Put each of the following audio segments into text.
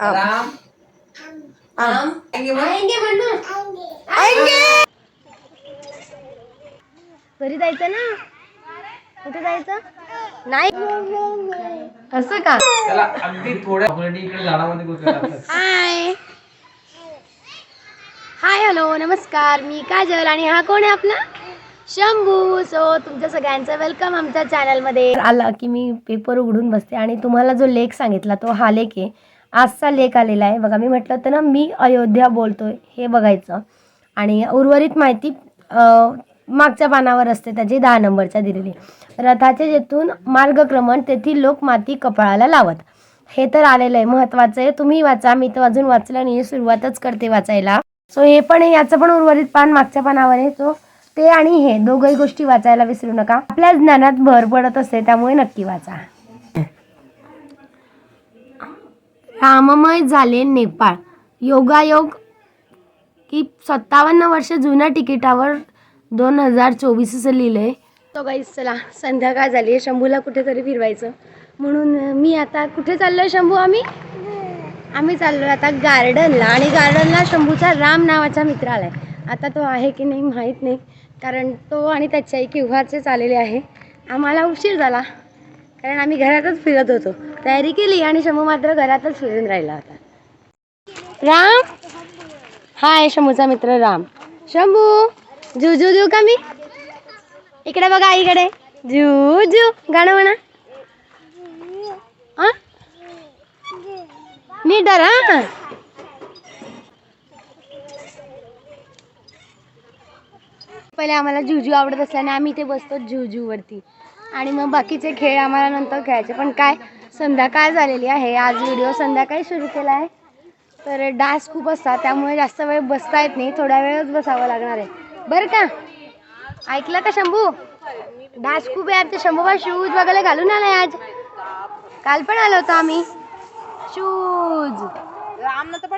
राम आम. घरी जायचं ना कुठे जायचं नाही असं का त्याला अगदी थोड्या ऑलरेडी इकडे झाडामध्ये गुंतलेला हाय हाय हॅलो नमस्कार मी काजल आणि हा कोण आहे आपला शंभू सो तुमच्या सगळ्यांचं वेलकम आमच्या चॅनलमध्ये आला की मी पेपर उघडून बसते आणि तुम्हाला जो लेख सांगितला तो हा लेख आहे आजचा लेख आलेला आहे. बघा मी म्हटलं होतं ना मी अयोध्या बोलतोय हे बघायचं. आणि उर्वरित माहिती मागच्या पानावर असते त्याची दहा नंबरच्या दिलेली. रथाच्या जेथून मार्गक्रमण तेथील लोक माती कपाळाला लावत. हे तर आलेलं आहे. महत्वाचं आहे. तुम्ही वाचा मी तर अजून वाचलं नाही सुरुवातच करते वाचायला. सो हे पण आहे. याचं पण उर्वरित पान मागच्या पानावर आहे. सो ते आणि हे दोघही गोष्टी वाचायला विसरू नका. आपल्या ज्ञानात भर पडत असते त्यामुळे नक्की वाचा. काममय झाले नेपाळ. योगायोग की सत्तावन्न वर्ष जुन्या तिकिटावर दोन हजार चोवीस असं लिहिलंय. तो गाईस चला संध्याकाळ झाली आहे. शंभूला कुठेतरी फिरवायचं. म्हणून मी आता कुठे चाललोय शंभू आम्ही? आम्ही चाललोय आता गार्डनला. आणि गार्डनला शंभूचा राम नावाचा मित्र आलाय आता तो आहे की नाही माहीत नाही. कारण तो आणि त्याची आई केव्हाचेच आलेले आहे. आम्हाला उशीर झाला. कारण आम्ही घरातच फिरत होतो. तयारी केली आणि शंभू मात्र घरातच फिरून राहिला होता. राम? हाय शंभूचा मित्र राम. शंभू जुजू देऊ का मी? इकडे बघा आईकडे. जू जू गाणं म्हणा. आ? नीट धर हा? पहिले आम्हाला जुजू आवडत असल्याने आम्ही इथे बसतो जुजूवरती. आणि मग बाकीचे खेळ आम्हाला नंतर खेळायचे पण काय संध्याकाळ झालेली आहे. आज व्हिडिओ संध्याकाळी सुरू केला आहे. तर डास खूप असतात त्यामुळे जास्त वेळ बसता येत नाही. थोड्या वेळच बसावं लागणार आहे. बरं का? ऐकलं का शंभू? डास खूप आहे आमच्या शंभूबा शूज वगैरे घालून आलाय आज. काल पण आलो होतो आम्ही. शूज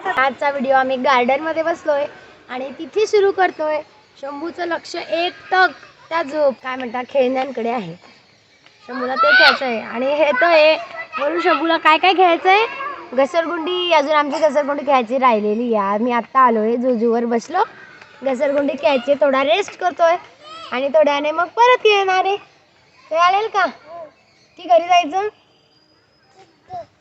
आजचा व्हिडिओ आम्ही गार्डनमध्ये बसलोय आणि तिथे सुरू करतोय. शंभूचं लक्ष एक टक त्या झोप. काय म्हणतात खेळण्यांकडे आहे. शंभूला ते घ्यायचं आहे आणि हे तर आहे म्हणून शंभूला काय काय घ्यायचं आहे घसरगुंडी अजून आमची घसरगुंडी घ्यायची राहिलेली या मी आत्ता आलो आहे जुजूवर बसलो. घसरगुंडी घ्यायची थोडा रेस्ट करतोय. आणि थोड्याने मग परत खेळणार आहे. ते आलेल का? ती घरी जायचं?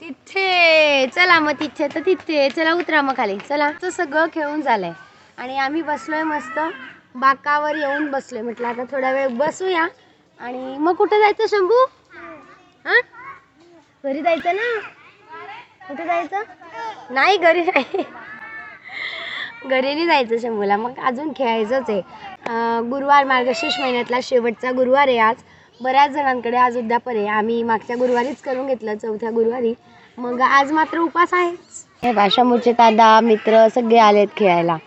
तिथे. चला मग तिथे तर तिथे. चला उतरा मग खाली. चला. तर सगळं खेळून झालंय. आणि आम्ही बसलोय मस्त. बाकावर येऊन बसलोय. म्हटलं आता थोडा वेळ बसूया. आणि मग कुठे जायचं शंभू? हा? घरी जायचं ना? कुठे जायचं? नाही घरी नाही. घरी नाही जायचं शंभूला. मग अजून खेळायचंच आहे. गुरुवार मार्गशीर्ष महिन्यातला शेवटचा गुरुवार आहे आज. बऱ्याच जणांकडे आज उद्यापर आहे. आम्ही मागच्या गुरुवारीच करून घेतलं चौथ्या गुरुवारी. मग आज मात्र उपास आहेच. हे बा शंभूचे दादा मित्र सगळे आलेत खेळायला.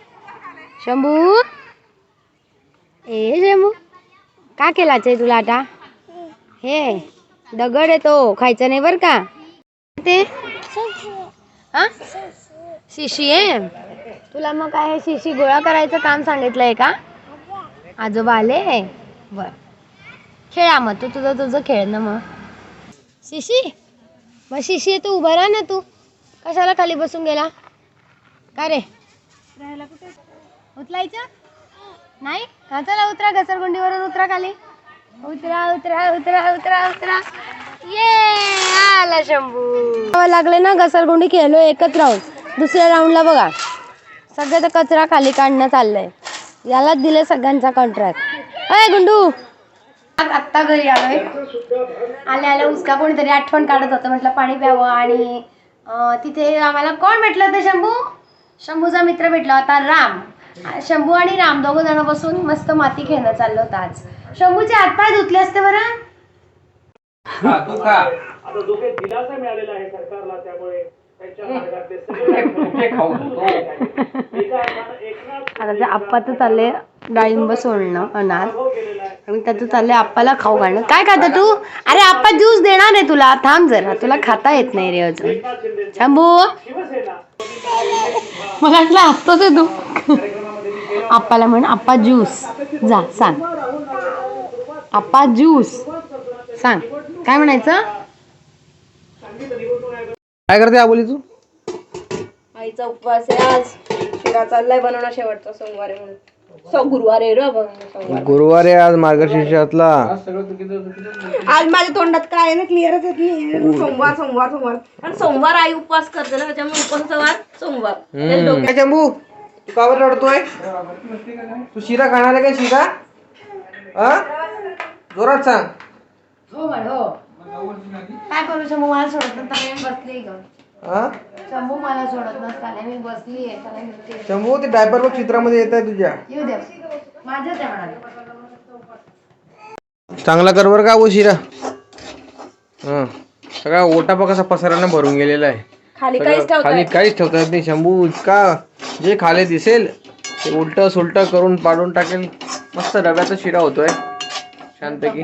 शंभू? ए शंभू? का केलाच ते तुला आता? हे दगड आहे तो खायचा नाही बर का? ते? हा? शिशी आहे? तुला मग काय शिशी गोळा करायचं काम सांगितलंय का? आजोबा आले? बर. खेळा मग तू तुझं तुझं खेळ ना मग. शिशी? मग शिशी तू उभा राहा ना तू. कशाला खाली बसून गेला? का रे? उचलायचं नाही? हा चला उतरा घसरगुंडीवरून उतरा खाली. उतरा उतरा उतरा उतरा उतरा. ये आला शंभू. हो, लागले ना घसरगुंडी खेळलो एकच राऊंड दुसऱ्या राऊंडला बघा. सगळं तर कचरा खाली काढणं चाललंय यालाच दिले सगळ्यांचा कॉन्ट्रॅक्ट अय गुंडू. आत्ता घरी आलोय. आल्या आल्या उसका कोणीतरी आठवण काढत होतं. म्हटलं पाणी प्यावं आणि अं, तिथे आम्हाला कोण भेटलं होतं शंभू? शंभूचा मित्र भेटला होता राम. शंभू आणि राम दोघं जण बसून मस्त माती खेळणं चाललं होतं आज. शंभूचे हातपाय धुतले असते बरं? खा तू खा. कुठे खाऊ तू? आता ते आप्पा तर चालले डाळिंब सोडणं अनार. आणि त्याचं चाललंय आप्पाला खाऊ घालणं. काय खाता तू? अरे आप्पा ज्यूस देणार आहे तुला. थांब जरा तुला खाता येत नाही रे अजून. शंभू? मला वाटलं आहे तू आप्पाला म्हण आप्पा ज्यूस जा सांग. आप्पा ज्यूस सांग. काय म्हणायचं? काय करते आबोली तू? आईचा उपवास आहे आज. शिरा चाललाय बनवणं शेवटचा सोमवार आहे म्हणून. सो गुरुवार आहे रे बघ, सोमवार. गुरुवार आहे आज मार्गशीर्षातला. आज माझ्या तोंडात काय आहे ना क्लिअरच येत नाही. सोमवार सोमवार सोमवार. आणि सोमवार आई उपवास करते ना त्याच्यामुळे उपवासाचा वार सोमवार. तेच डोक्यात- काय शंभू! तू का बरं रडतोय. तू शिरा खाणार आहे का शिरा? हा जोरात सांग. हो हो. काय करू शंभू मला सोडत नसताना मी बसली ग हा शंभू मला सोडत नसताना मी बसली आहे त्याला म्हणते, शंभू ते डायपर बघ चित्रामध्ये येत आहे तुझ्या. येऊ दे. माझ्याच आहे म्हणाले. चांगला कर बरं का वो शिरा? हा. सगळा ओटापा कसा पसारानं भरून गेलेला आहे. खाली सगळं काहीच ठेवता खाली काहीच ठेवता येत नाही. शंभू इतका जे खाले दिसेल ते उलट सुलट करून पाडून टाकेल. मस्त डब्याचा शिरा होतोय. छानपैकी.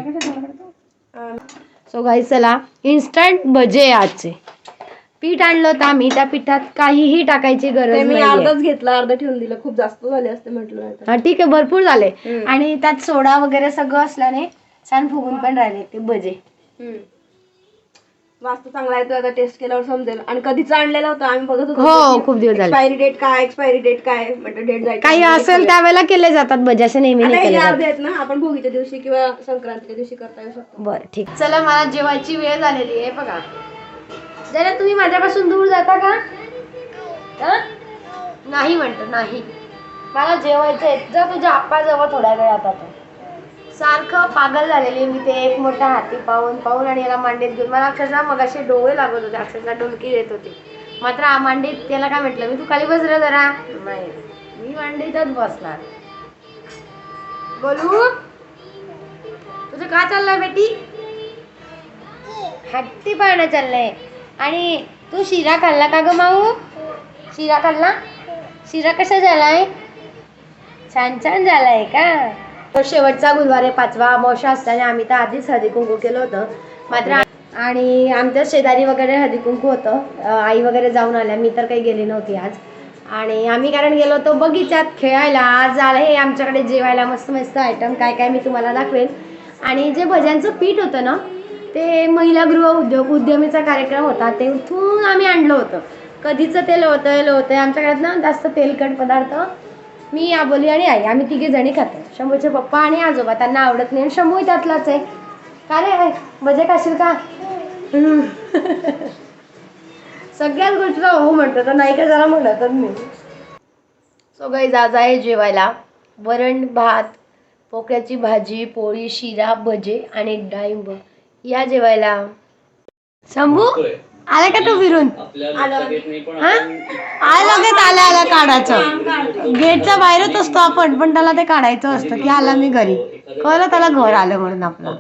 सो गाई चला इन्स्टंट भजे आजचे. पीठ आणलं होतं आम्ही त्या पिठात काहीही टाकायची गरज मी अर्धच घेतला अर्ध ठेवून दिलं. खूप जास्त झाले असते म्हटलं. हा ठीक आहे भरपूर झाले. आणि त्यात सोडा वगैरे सगळं असल्याने छान फुगून पण राहिले ते भजे. हम्म. वास्तू चांगला आहे तो आता टेस्ट केल्यावर समजेल. आणि कधीच आणलेला होता आम्ही बघत होतो हो खूप दिवस झाले. एक्सपायरी डेट काय एक्सपायरी डेट काय म्हणजे डेट जायची काही असेल त्यावेळेला केले जातात भजे असे नेहमी आता नाही केले जात. अर्धे आहेत ना आपण भोगीच्या दिवशी किंवा संक्रांतीच्या दिवशी करता येऊ शकतो. बरं ठीक. चला मला जेवायची वेळ झालेली आहे बघा. जरा तुम्ही माझ्यापासून दूर जाता का? हं? नाही म्हणतो नाही. मला जेवायचं आहे जा तुझ्या आप्पाजवळ थोड्या वेळात आता. सारखं पागल झालेली मी ते एक मोठा हाती पाहून पाहून आणि याला मांडीत घेऊन. मला अक्षरशः मग असे डोळे लागत होते अक्षरशः डुलकी येत होती. मात्र आ मांडीत त्याला काय म्हटलं? मी तू खाली बस रे जरा. नाही मी मांडीतच बसणार. बोलू तुझं का चाललंय बेटी? हट्टी पाळणं चाललंय. आणि तू शिरा खाल्ला का ग माऊ? शिरा खाल्ला? शिरा कसा झालाय? छान छान झालाय का? तर शेवटचा गुरुवारे पाचवा अमावश्या असताना आम्ही तर आधीच हळदी कुंकू केलं होतं. मात्र आणि आमच्या शेजारी वगैरे हळदी कुंकू होतं आई वगैरे जाऊन आल्या. मी तर काही गेली नव्हती आज. आणि आम्ही कारण गेलो होतो बगीच्यात खेळायला. आज आलं हे आमच्याकडे जेवायला मस्त मस्त आयटम काय काय मी तुम्हाला दाखवेन. आणि जे भज्यांचं पीठ होतं ना ते महिला गृह उद्योग उद्यमीचा कार्यक्रम होता. ते उठून आम्ही आणलं होतं. कधीचं तेल होतं होतं आमच्याकडे ना जास्त तेलकट पदार्थ मी आबोली आणि आई आम्ही तिघे जणी खातो. शंभूचे पप्पा आणि आजोबा त्यांना आवडत नाही आणि शंभू त्यातलाच आहे. का रे? भजे खाशील का. सगळ्याच गोष्टीला हो म्हणतो तर नाही का जरा म्हणत मी. सो गाई आज आहे जेवायला. वरण भात पोकळ्याची भाजी पोळी शिरा भजे आणि डाळिंब. या जेवायला. शंभू? आला का तू फिरून? हा? आला लगेच आला आला काढायचं. गेटच्या बाहेरच असतो आपण पण त्याला ते काढायचं असतं की आला मी घरी. कळलं त्याला घर आलं म्हणून आपलं.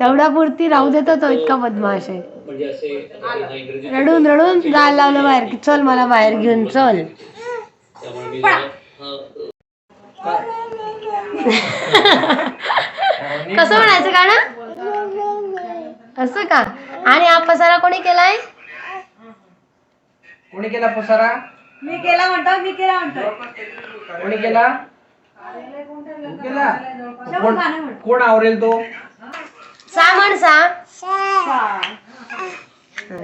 तेवढ्या पुरती राहू देतो तो इतका बदमाश आहे. रडून रडून जायला लावलं बाहेर की चल मला बाहेर घेऊन चल. कसं म्हणायचं गाणं? असं का? आणि हा पसारा कोणी केलाय? कोणी केला पसारा? मी केला म्हणतो मी केला म्हणतो कोणी केला? तू केला? कोण कोण आवरेल तो? सा म्हण सा.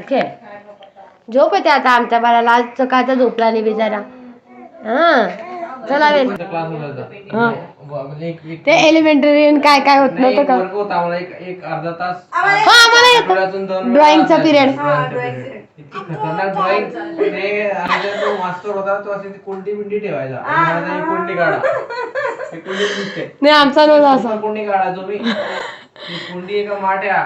खेळ झोप येते आता आमच्या बाळाला. आज सकाळचा झोपला नाही बिचारा. हा. चला वेल. हा. म्हणजे ते एलिमेंटरी काय काय होत नाही, नव्हतं एक का एक एक अर्धा तास हा येतं. वेळा ड्रॉइंगचा. पिरियड इतकी खतरनाक ड्रॉइंग ते आमचा जो मास्टर होता तो अशी ती कोंडी बिंडी ठेवायचा. आणि म्हणायचा, ही कोंडी काढा. ही. कोंडी दिसते नाही आमचा नव्हता असं असा. कोंडी काढायचो मी ही कोंडी एका माट्या.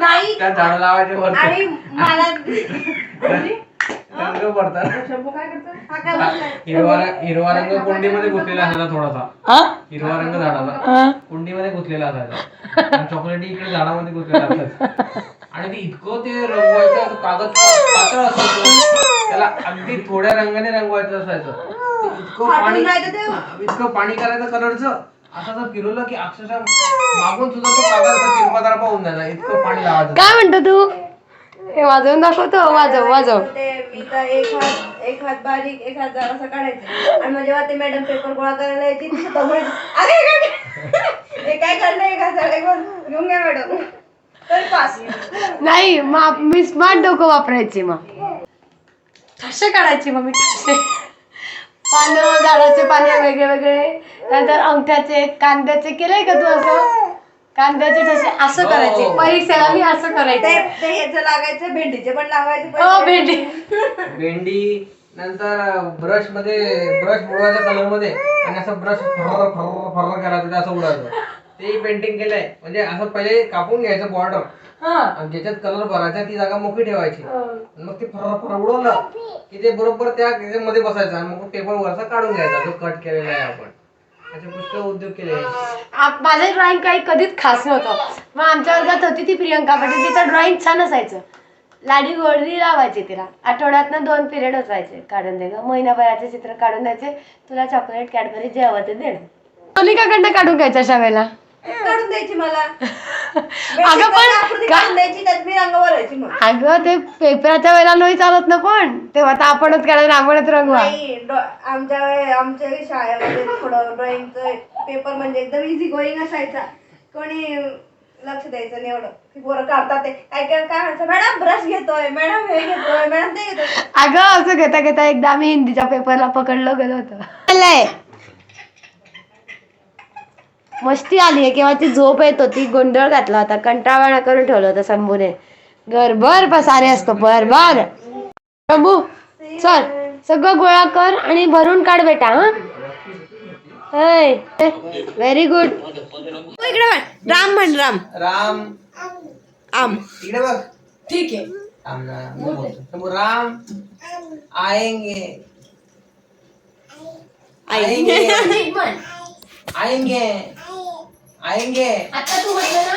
नाही. त्या झाड लावायचे वरती. आणि मला रंग पडतात हा काय बसलाय? हिरवा रंग- हिरवा रंग कोंडीमध्ये घुसलेला असायचा थोडासा. हा? हिरवा रंग झाडाचा हा? कुंडीमध्ये घुसलेला असायचा आणि चॉकलेटी इकडे झाडामध्ये घुसलेला असायचा आणि ते इतकं ते रंगवायचं कागद पातळ असायचं. त्याला अगदी थोड्या रंगाने रंगवायचं असायचं. ते इतकं पाणी इतकं पाणी करायचं कलरचं. असं जर फिरवलं की अक्षरशः मागून सुद्धा तो कागदाचा तिरपा होऊन जायचा. इतकं पाणी लावायचं. काय म्हणतो तू? हे वाजवून दाखवतो वाजव वाजव. ते मी एक हात एक हात बारीक एक हात काढायचं. आणि मग जेव्हा ते मॅडम पेपर गोळा करायला यायची म्हणायची, अरे हे काय हे काय करलं एक हात घेऊन घ्या मॅडम तर पास. नाही मग मी स्मार्ट डोकं वापरायची मग. ठसे काढायची मम्मी ठसे पानं झाडाचे पाने वेगळे वेगळे. नंतर अंगठ्याचे कांद्याचे केलंय का तू असं? कांद्याचे ठसे असं हो. करायचे. परीक्षेला मी असं ते करायचे. ते याचं लागायचं भेंडीचे पण लावायचे हो भेंडी. भेंडी नंतर ब्रशमध्ये ब्रश बुडवायच्या कलरमध्ये आणि असं ब्रश फर्र फर्र फर्र करायचं ते असं उडायचं ते पेंटिंग केलंय. म्हणजे असं पहिले कापून घ्यायचं बॉर्डर हा. आणि ज्याच्यात कलर भरायचा ती जागा मोकळी ठेवायची. आणि मग ते फर्र फर्र उडवलं की ते बरोबर त्या मध्ये बसायचं आणि मग पेपर वरचा काढून घ्यायचा जो कट केलेला आहे आपण. असे पुष्कळ उद्योग केले. आप- माझं ड्रॉइंग काही कधीच खास नव्हतं. मग आमच्या वर्गात होती ती प्रियंका पाटील. तिचं ड्रॉइंग छान असायचं. लाडी गोडरी लावायची तिला. आठवड्यातनं दोन पिरियड असायचे. काढून दे ग. महिनाभराचे चित्र काढून द्यायचे. तुला चॉकलेट कॅडबरी जे हवं ते दे सोनिकाकडनं काढून घ्यायचं अशा वेळेला. काढून द्यायची मला. अगं पण काढून द्यायची त्यात मी रंग भरायची मग. अगं ते पेपराच्या वेळेला नाही चालत ना पण तेव्हा तर आपणच काढायला आपणच रंगवा. नाही आमच्या वेळे आमच्या शाळेमध्ये थोडं ड्रॉइंगचं पेपर म्हणजे एकदम इझी गोईंग असायचा. कोणी लक्ष द्यायचं नाही एवढं. की पोरं काढतात ते. काय काय काय म्हणायचं? मॅडम ब्रश घेतोय. मॅडम हे घेतोय. मॅडम ते घेतोय. अगं असं घेता घेता एकदा आम्ही हिंदीच्या पेपरला पकडलं गेलो होतं. मस्ती आली आहे किंवा ती झोप येत होती गोंधळ घातला होता कंटाळवाणा करून ठेवलं होतं शंभूने. घरभर पसारे असतो भरभर. शंभू चल सगळं गोळा कर आणि भरून काढ बेटा हा? व्हेरी गुड इकडे बघ राम म्हण राम. राम. आम. इकडे बघ. ठीक आहे. राम ना, मी बोलतो. शंभू, राम. आएंगे. आएंगे. आएंगे. आएँगे। आता तू ना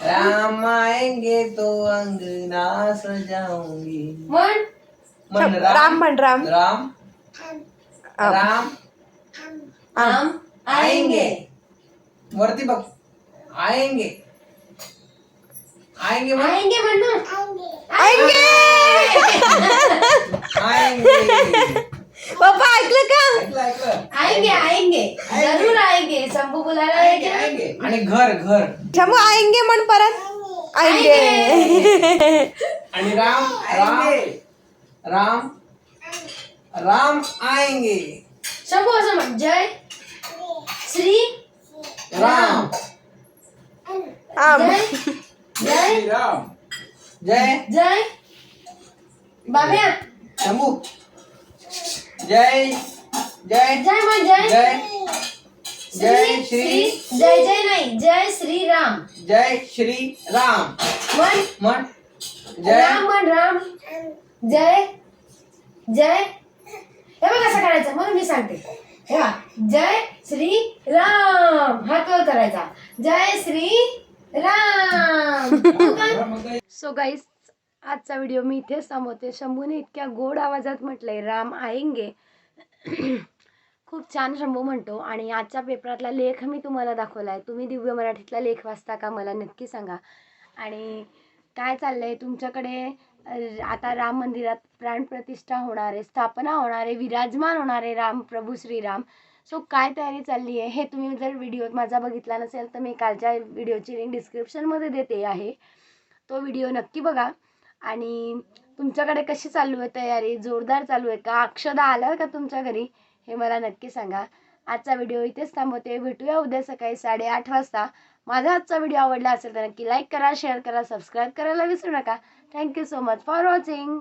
राम आएँगे तो अंगना सजाऊँगी। म्हण म्हण राम? म्हण राम। राम? राम? आम आएँगे। वरती बघ आएँगे। आएँगे म्हण. आएँगे म्हण ना आएँगे। पप्पा ऐकलं का ऐकलं ऐकलं आएँगे। आएँगे। ज़रूर आएँगे। आणि घर घर. शंभू आएंगे म्हण परत. आएंगे आणि राम राम राम राम आएंगे शंभू असं म्हण जय श्री राम. आम जय राम जय. जय. बाब्या शंभू. जय. जय. जय म्हण जय. जय श्री जय जय नाही जय श्री राम. जय श्री राम. म्हण म्हण जय. राम म्हण राम. जय जय. हे बघ कसं करायचं म्हणून मी सांगते. हे बघ. जय श्री राम. हात वर करायचा. जय श्री राम. सो गाईस आजचा व्हिडिओ मी इथेच थांबवते शंभूने इतक्या गोड आवाजात म्हटलंय राम आएंगे. खूप छान शंभू म्हणतो आणि आजच्या पेपरातला लेख मी तुम्हाला दाखवला आहे. तुम्ही दिव्य मराठीतला लेख वाचता का मला नक्की सांगा. आणि काय चाललं आहे तुमच्याकडे आता राम मंदिरात प्राणप्रतिष्ठा होणार आहे स्थापना होणार आहे विराजमान होणार आहे राम प्रभू श्रीराम. सो काय तयारी चालली आहे? हे तुम्ही जर व्हिडिओ माझा बघितला नसेल तर मी कालच्या व्हिडिओची लिंक डिस्क्रिप्शनमध्ये देते आहे. तो व्हिडिओ नक्की बघा. आणि तुमच्याकडे कशी चालू आहे तयारी? जोरदार चालू आहे का? अक्षदा आल्या का तुमच्या घरी? हे मला नक्की सांगा. आजचा व्हिडिओ इथेच थांबवते. भेटूया उद्या सकाळी साडेआठ वाजता. माझा आजचा व्हिडिओ आवडला असेल तर नक्की लाईक करा शेअर करा सबस्क्राईब करायला विसरू नका. Thank you so much for watching